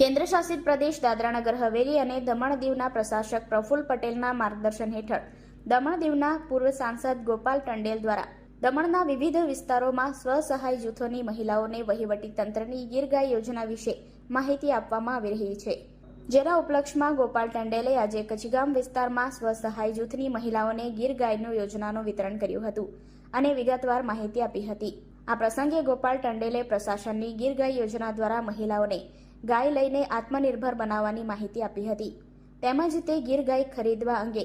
કેન્દ્ર શાસિત પ્રદેશ દાદરાનગર હવેલી અને દમણ દીવના પ્રશાસક પ્રફુલ્લ પટેલના માર્ગદર્શન હેઠળ દમણ દીવના પૂર્વ સાંસદ ગોપાલ ટંડેલ દ્વારા દમણના વિવિધ વિસ્તારોમાં સ્વસહાય જૂથોની મહિલાઓને વહીવટી તંત્રની ગીરગાય યોજના વિશે માહિતી આપવામાં આવી રહી છે. જેના ઉપલક્ષમાં ગોપાલ ટંડેલે આજે કચગામ વિસ્તારમાં સ્વસહાય જૂથની મહિલાઓને ગીર ગાયનું યોજનાનું વિતરણ કર્યું હતું અને વિગતવાર માહિતી આપી હતી. આ પ્રસંગે ગોપાલ ટંડેલે પ્રશાસનની ગીર ગાય યોજના દ્વારા મહિલાઓને ગાય લઈને આત્મનિર્ભર બનાવવાની માહિતી આપી હતી. તેમજ તે ગીર ગાય ખરીદવા અંગે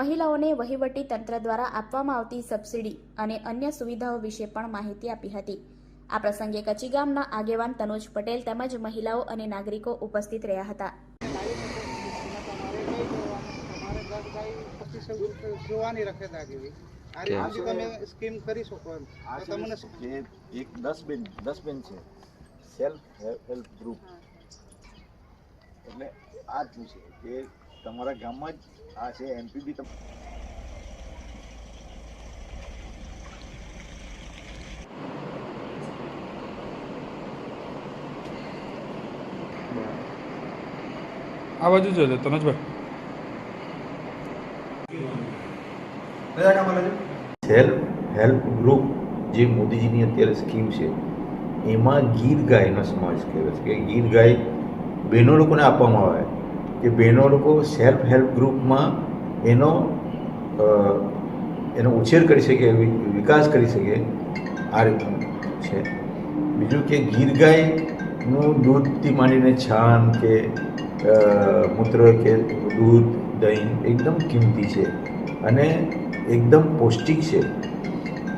મહિલાઓને વહીવટી તંત્ર દ્વારા આપવામાં આવતી સબસિડી અને અન્ય સુવિધાઓ વિશે પણ માહિતી આપી હતી. આ પ્રસંગે કચ્છી ગામના આગેવાન તનુજ પટેલ તેમજ મહિલાઓ અને નાગરિકો ઉપસ્થિત રહ્યા હતા. જોવાની? જેવી તમે સ્કીમ કરી શકો એમ. આ તમને જે એક દસ બેન દસ બેન છે સેલ્ફ હેલ્પ ગ્રુપ એટલે આ જ છે કે તમારા ગામમાં જ આ છે એમપીબી તમ આ બાજુ જોજો તનજભાઈ. સેલ્ફ હેલ્પ ગ્રુપ જે મોદીજીની અત્યારે સ્કીમ છે, એમાં ગીર ગાયનો સમાવેશ કર્યો છે. કે ગીર ગાય બહેનો લોકોને આપવામાં આવે. કે બહેનો લોકો સેલ્ફ હેલ્પ ગ્રુપમાં એનો એનો ઉછેર કરી શકે વિકાસ કરી શકે આ રીતનું છે. બીજું કે ગીર ગાયનું દૂધથી માંડીને છાણ કે મૂત્ર કે દૂધ, દહીં એકદમ કિંમતી છે. અને એકદમ પૌષ્ટિક છે.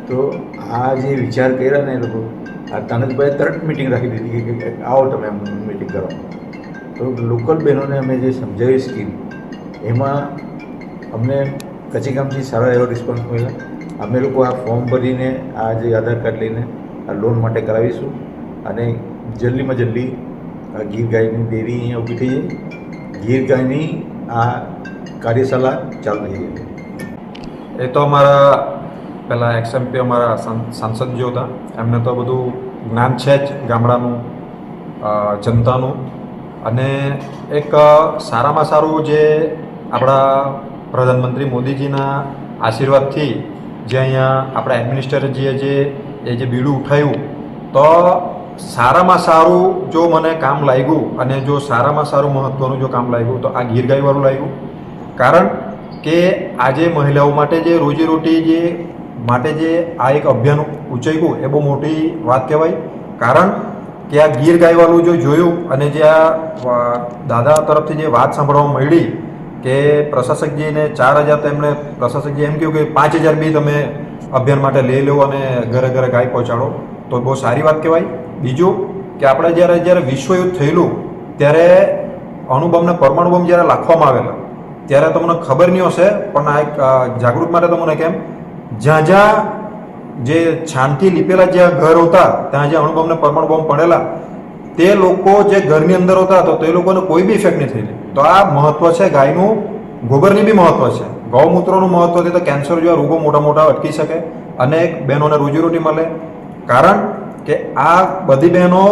તો આ જે વિચાર કર્યા ને એ લોકો, આ તનકભાઈ તરત મિટિંગ રાખી દીધી કે- આવો તમે એમ મિટિંગ કરો. તો લોકલ બહેનોને અમે જે સમજાવી સ્કીમ એમાં અમને કચીગામથી સારા એવો રિસ્પોન્સ મળ્યો. અમે લોકો આ ફોર્મ ભરીને, આ જે આધાર કાર્ડ લઈને આ લોન માટે કરાવીશું. અને જલ્દીમાં જલ્દી આ ગીર ગાયની ડેરી અહીંયા ઊભી થઈ જાય. ગીર ગાયની આ કાર્યશાળા ચાલુ થઈ જાય. એ તો અમારા પહેલાં એક્સએમપી અમારા સાંસદજીઓ હતા. એમને તો બધું જ્ઞાન છે જ ગામડાનું જનતાનું. અને એક સારામાં સારું જે આપણા પ્રધાનમંત્રી મોદીજીના આશીર્વાદથી જે અહીંયા આપણા એડમિનિસ્ટ્રેટરજીએ જે, એ જે બીડું ઉઠાવ્યું તો સારામાં સારું જો મને કામ લાગ્યું અને જો સારામાં સારું મહત્ત્વનું જો કામ લાગ્યું, તો આ ગીર ગાયવાળું લાગ્યું. કારણ કે આજે મહિલાઓ માટે જે રોજીરોટી જે માટે જે આ એક અભિયાન ઉચક્યું એ બહુ મોટી વાત કહેવાય. કારણ કે આ ગીર ગાયવાળું જો જોયું અને જે આ દાદા તરફથી જે વાત સાંભળવા મળી કે પ્રશાસકજીને ચાર હજાર તેમણે પ્રશાસકજી એમ કહ્યું કે પાંચ હજાર બી તમે અભિયાન માટે લઈ લો અને ઘરે ઘરે ગાય પહોંચાડો, તો બહુ સારી વાત કહેવાય. બીજું કે આપણે જ્યારે જ્યારે વિશ્વયુદ્ધ થયેલું, ત્યારે અણુબમને પરમાણુ બોમ્બ જ્યારે લાખવામાં આવેલા ત્યારે તમને ખબર નહીં હશે, પણ આ એક જાગૃત માટે તમને કેમ જ્યાં જ્યાં જે છાણથી લીપેલા જ્યાં ઘર હતા, ત્યાં જ્યાં અણુબોમ્બને પરમાણુ બોમ્બ પડેલા, તે લોકો જે ઘરની અંદર હતા, તો તે લોકોને કોઈ બી ઇફેક્ટ નહીં થયેલી તો આ મહત્વ છે ગાયનું, ગોબરની બી મહત્વ છે. ગૌમૂત્રનું મહત્વથી તો કેન્સર જેવા રોગો મોટા મોટા અટકી શકે અને એક બહેનોને રોજીરોટી મળે. કારણ કે આ બધી બહેનો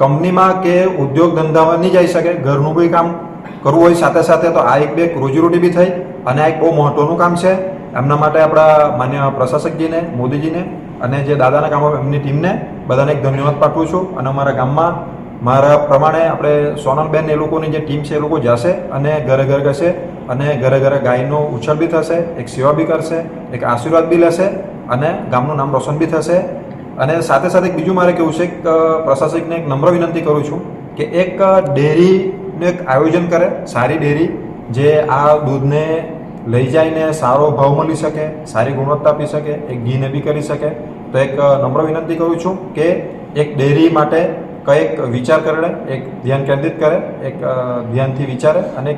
કંપનીમાં કે ઉદ્યોગ ધંધામાં નહીં જઈ શકે, ઘરનું બી કામ કરવું હોય સાથે સાથે તો આ એક બે રોજીરોટી બી થઈ અને આ એક બહુ મહત્વનું કામ છે. એમના માટે આપણા માન્ય પ્રશાસકજીને, મોદીજીને અને જે દાદાના કામો એમની ટીમને બધાને એક ધન્યવાદ પાઠવું છું. અને અમારા ગામમાં મારા પ્રમાણે આપણે સોનલબેન એ લોકોની જે ટીમ છે એ લોકો જશે અને ઘરે ઘરે ગશે અને ઘરે ઘરે ગાયનો ઉછેર બી થશે, એક સેવા બી કરશે, એક આશીર્વાદ બી લેશે અને ગામનું નામ રોશન બી થશે. અને સાથે સાથે બીજું મારે કેવું છે કે પ્રશાસકને એક નમ્ર વિનંતી કરું છું કે એક એક આયોજન કરે, સારી ડેરી, જે આ દૂધને લઈ જઈને સારો ભાવ મળી શકે, સારી ગુણવત્તા આપી શકે, એક ઘીને બી કરી શકે. તો એક નમ્ર વિનંતી કરું છું કે એક ડેરી માટે કંઈક વિચાર કરે એક ધ્યાન કેન્દ્રિત કરે, એક ધ્યાનથી વિચારે અને